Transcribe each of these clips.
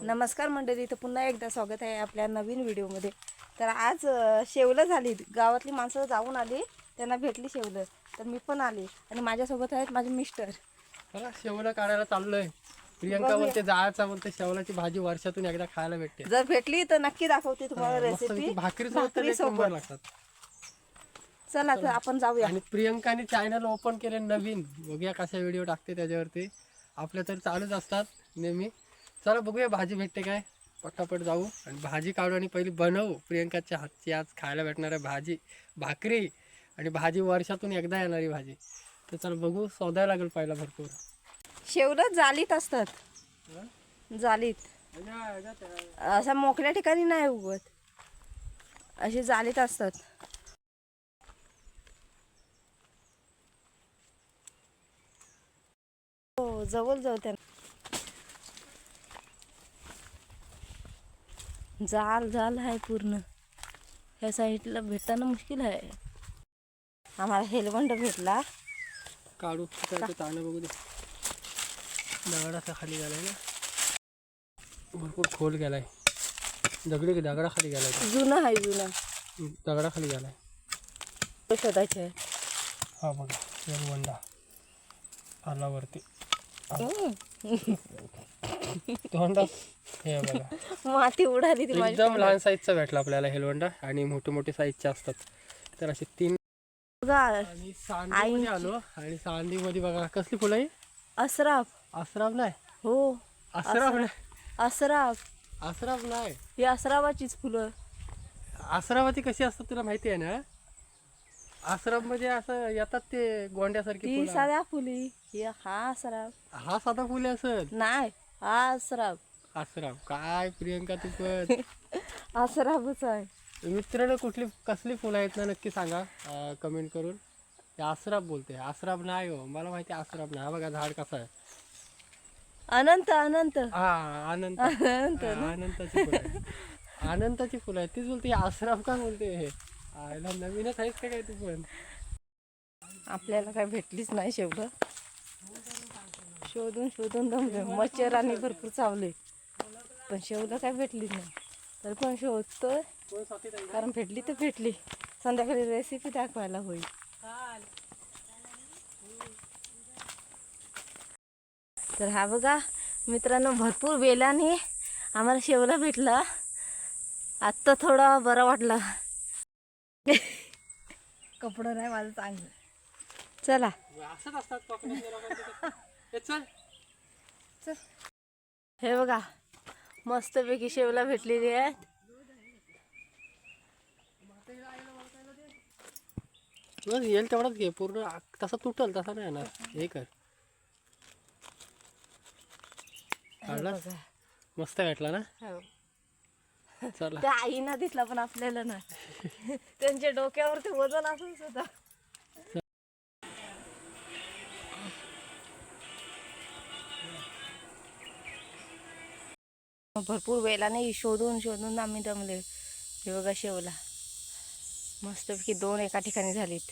नमस्कार मंडळी तर पुन्हा एकदा स्वागत आहे आपल्या नवीन व्हिडिओमध्ये. तर आज शेवलं झाली. गावातली माणसं जाऊन आली त्यांना भेटली शेवलं. तर मी पण आली आणि माझ्यासोबत आहेत माझे मिस्टर. शेवला काढायला चाललोय. प्रियंका बोलते जायचा बोलते शेवलाची भाजी वर्षातून एकदा खायला भेटते. जर भेटली तर नक्की दाखवते तुम्हाला रेसिपी भाकरी सोबत लागतात. चला तर आपण जाऊया. आणि प्रियंकाने चॅनल ओपन केले नवीन. बघूया कसा व्हिडिओ टाकते त्याच्यावरती. आपल्या तर चालूच असतात नेहमी. चला बघूया भाजी भेटते काय. पटापट जाऊ आणि भाजी काढू आणि पहिली बनवू. प्रियंकाच्या हातची आज खायला भेटणार आहे भाजी भाकरी आणि भाजी वर्षातून एकदा येणारी भाजी. तर चला बघू शोधायला लागेल पहिला भरपूर. शेवलं जालीत असतात. जालीत. अशा मोकळ्या ठिकाणी नाही उगवत. अशी जालीत असतात. हो जवळ जाऊ त्यांना. जाल जाल आहे पूर्ण. ह्या साईडला भेटताना मुश्किल आहे. आम्हाला हेलवंड भेटला. काढू ताणं बघू दे. दगडाचा खाली गेलाय ना. भरपूर खोल गेलाय. दगडी दगडाखाली गेलाय. जुनं आहे जुनं. दगडाखाली गेलाय. शोधायचे आहे हा बघा येरवंडा आला वरती. तोंडा हे बघा. माती उडाली ती माझी. एकदम लहान साईजचा भेटला आपल्याला हेलवंडा आणि मोठे मोठे साईजचे असतात. तर असे तीन बघा. आणि सांदीमध्ये आलो. आणि बघा कसली फुलं आहे? असराफ आसराफ नाही? हो. आसराफ नाही? असराफ आसराफ नाही. ही असरावाचीच फुलं. आसरावती कशी असतात तुला माहिती आहे ना? आश्रममध्ये असं येतात ते गोंड्यासारखी ती फुलं. साध्या फुली. ही हा असराफ हा साधा फुले असेल. नाही हा असराफ आश्रम काय प्रियंका तू पण? असराफच आहे. मित्रानं कुठली कसली फुलं आहेत ना नक्की सांगा कमेंट करून. ते आसराफ बोलते. आसराफ नाही हो. मला माहिती आहे नाही. हा बघा झाड कसं आहे. अनंत अनंत. हा आनंद अनंत हा, अनंताची फुलं आहे. अनंताची फुलं आहे तीच बोलते आसराफ का बोलते हे? आयला नवीनच आहेस का काय तू पण? आपल्याला काय भेटलीच नाही शेवटं. शोधून शोधून दमले. मच्छरांनी भरपूर चावले. पण शेवलं काय भेटलीच नाही. तर पण शोधतोय? कारण भेटली तर भेटली. संध्याकाळी रेसिपी दाखवायला होईल. तर हा बघा मित्रांनो भरपूर वेलाने आम्हाला शेवला भेटला. आत्ता थोडा बरा वाटला. कपडं नाही माझं चांगलं. चला. असतात हे बघा मस्तपैकी शेवला भेटलेली आहेत. येईल तेवढाच घे. पूर्ण तसा तुटल तसा नाही येणार. हे कर. काढला. मस्त भेटला ना? हो. चला. आईना दिसला पण आपल्याला ना त्यांच्या डोक्यावरती वजन असून सुद्धा. भरपूर वेळाने शोधून शोधून आम्ही दमले हे बघा शेवला. मस्तपैकी दोन एका ठिकाणी झालीत.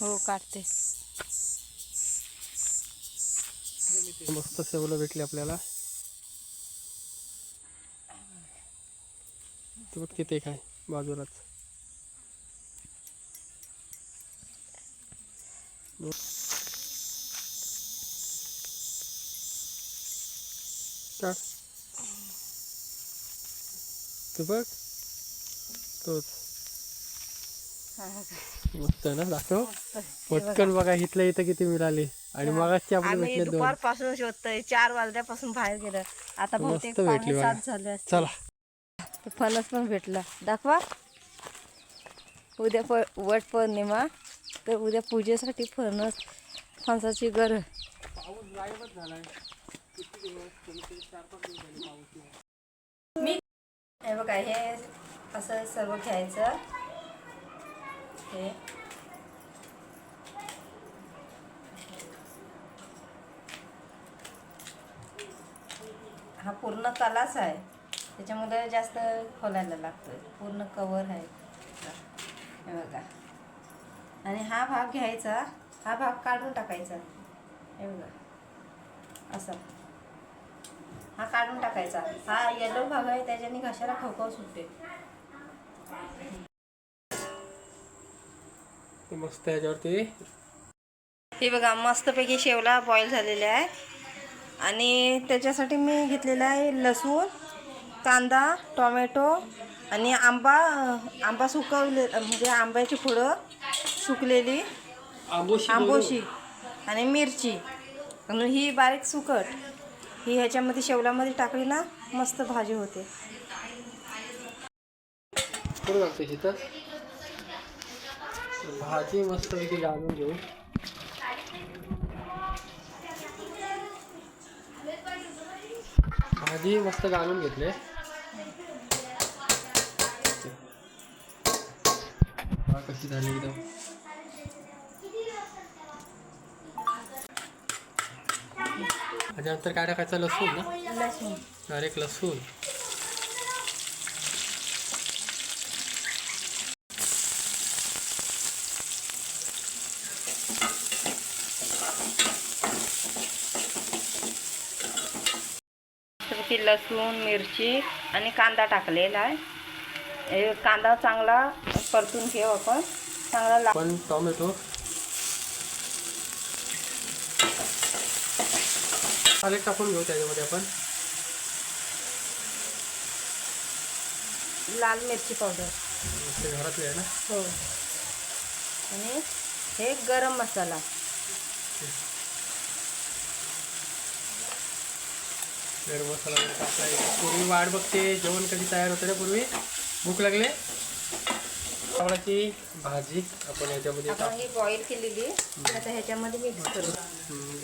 हो काढते. मस्त सेवलं भेटली आपल्याला. ते बघ तिथे काय बाजूलाच. काढ. तू बघ तोच मस्त ना दाखव. पटकन बघा इथलं इथं किती मिळाले. आणि भेटले दोन. दुपारपासून शोधतोय. चार वाजल्यापासून बाहेर गेलं. आता बहुतेक भेटली झाले. चला. फणस पण भेटला. दाखवा. उद्या प वट पौर्णिमा. तर उद्या पूजेसाठी फणस फणसाची गर मी हे बघा हे असं सर्व घ्यायचं. हे. हा पूर्ण कलाच आहे. त्याच्यामुळे जास्त खोलायला लागतो पूर्ण कवर आहे. हे बघा. आणि हा भाग घ्यायचा. हा भाग काढून टाकायचा. हे बघा. असं. हा काढून टाकायचा. हा येलो भाग आहे त्याच्याने घशाला खवखव सुटते. मस्त याच्यावरती हे बघा मस्तपैकी शेवला बॉईल झालेले आहे. आणि त्याच्यासाठी मी घेतलेला आहे लसूण कांदा टोमॅटो आणि आंबा आंबा सुकवले म्हणजे आंब्याची फुडं सुकलेली. आंबोशी आंबोशी आणि मिरची. आणि ही बारीक सुकट. ही ह्याच्यामध्ये शेवलामध्ये टाकली ना मस्त भाजी होते. करू लागते शेतात भाजी मस्तपैकी घालून घेऊ. भाजी मस्त घालून घेतले. कशी झाली एकदम. त्याच्यानंतर काय टाकायचं? लसूण ना? लसूण. डायरेक्ट लसूण. की लसूण मिरची आणि कांदा टाकलेला आहे. कांदा चांगला परतून घेऊ आपण. चांगला पण टोमॅटो पालक टाकून घेऊ त्याच्यामध्ये आपण लाल मिरची पावडर ते घरातले आहे ना हो आणि हे गरम मसाला गरम मसाला वगैरे टाकला आहे. पूर्वी वाट बघते जेवण कधी तयार होतं ना पूर्वी भूक लागले भाजी आपण याच्यामध्ये आपण ही बॉईल केलेली आता ह्याच्यामध्ये मिक्स करू हम्म,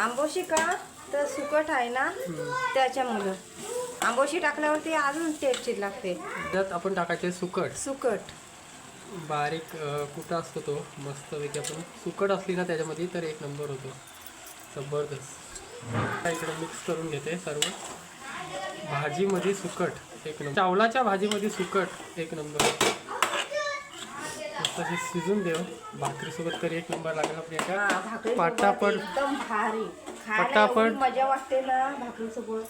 आंबोशी का? तर सुकट आहे ना? त्याच्यामुळं. आंबोशी टाकल्यावरती अजून टेस्टी लागते. त्यात आपण टाकायचे सुकट. सुकट. बारीक कुठं असतो तो मस्तपैकी आपण सुकट असली ना त्याच्यामध्ये तर एक नंबर होतो. जबरदस्त. इकडे मिक्स करून घेते सर्व. भाजीमध्ये सुकट एक नंबर. चावलाच्या भाजीमध्ये सुकट एक नंबर. मस्त अशी शिजून देव भाकरीसोबत तरी एक नंबर लागला हा, प्रियंका पटापट. एकदम भारी. खायला पटापट. एवढी मजा वाटते ना भाकरीसोबत.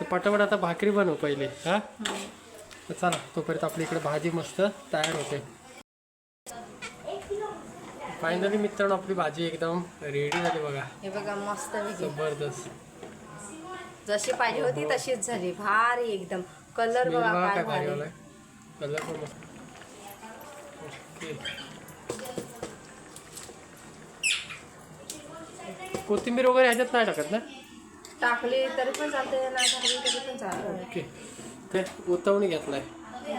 तर पटापट आता भाकरी बनव पहिले हा? तर चला तोपर्यंत आपल्या इकडे भाजी मस्त तयार होते. फायनली मित्रांनो आपली भाजी एकदम रेडी झाली बघा. हे बघा मस्त वेगळी. जबरदस्त. जशी पाहिजे होती तशीच झाली. भारी एकदम. कलर बघा बघा काय काय भारी भारी. आलाय. कलर पण मस्त. कोथिंबीर वगैरे ह्याच्यात नाही टाकत ना? टाकली तरी पण चालते नाही टाकली तरी पण चालते ओके. ते उतवणी घेतलाय.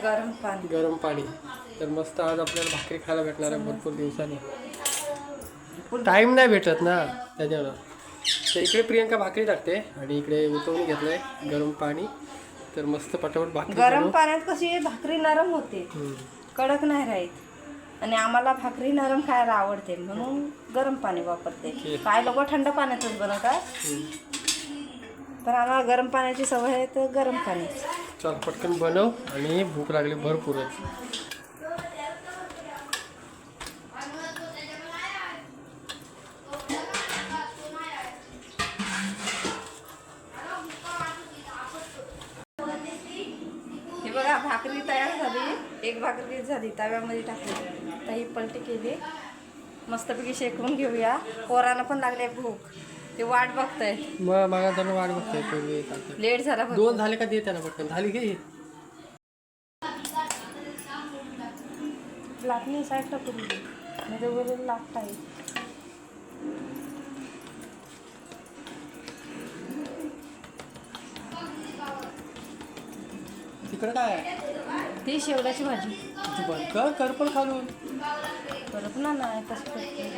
गरम पाणी. गरम पाणी. तर मस्त आज आपल्याला भाकरी खायला भेटणार आहे भरपूर दिवसांनी. टाइम नाही भेटत ना त्याच्यावर. तर इकडे प्रियंका भाकरी टाकते आणि इकडे उतवणी घेतलंय गरम पाणी. तर मस्त पटापट भाकरी गरम. पाण्यात कशी भाकरी नरम होते. कडक नाही राहत. आणि आम्हाला भाकरी नरम खायला आवडते म्हणून गरम पाणी वापरते. काय लोक थंड पाण्यातच बनवतात. पण आम्हाला गरम पाण्याची सवय आहे तर गरम पाणी चल पटकन बनव आणि भूक लागली भरपूरच हे बघा भाकरी तयार झाली एक भाकरी झाली तव्यामध्ये टाकली. तर ही पलटी केली. मस्तपैकी शेकून घेऊया. पोरांना पण लागले भूक. ते वाट बघताय मग मागा जण वाट बघते पूर्वी चालते. लेट झाला भरपूर. दोन झाले का दे त्यांना पटकन? झाली घे लाटणी साईड टाकून म्हणजे वरून लाट आहे तिकडे काय आहे? ती शेवड्याची भाजी. तू बंद कर कर पण खालून. परत ना नाही कसं करते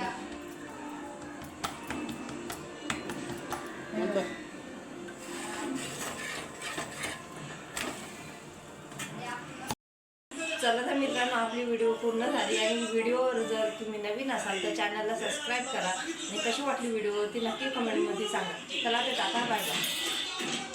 बंद कर. चला तर मित्रांनो आपली व्हिडिओ पूर्ण झाली आणि व्हिडिओवर जर तुम्ही नवीन असाल तर चॅनलला सबस्क्राईब करा. आणि कशी वाटली व्हिडिओ ती नक्की कमेंटमध्ये सांगा. चला ते टाटा बाय बाय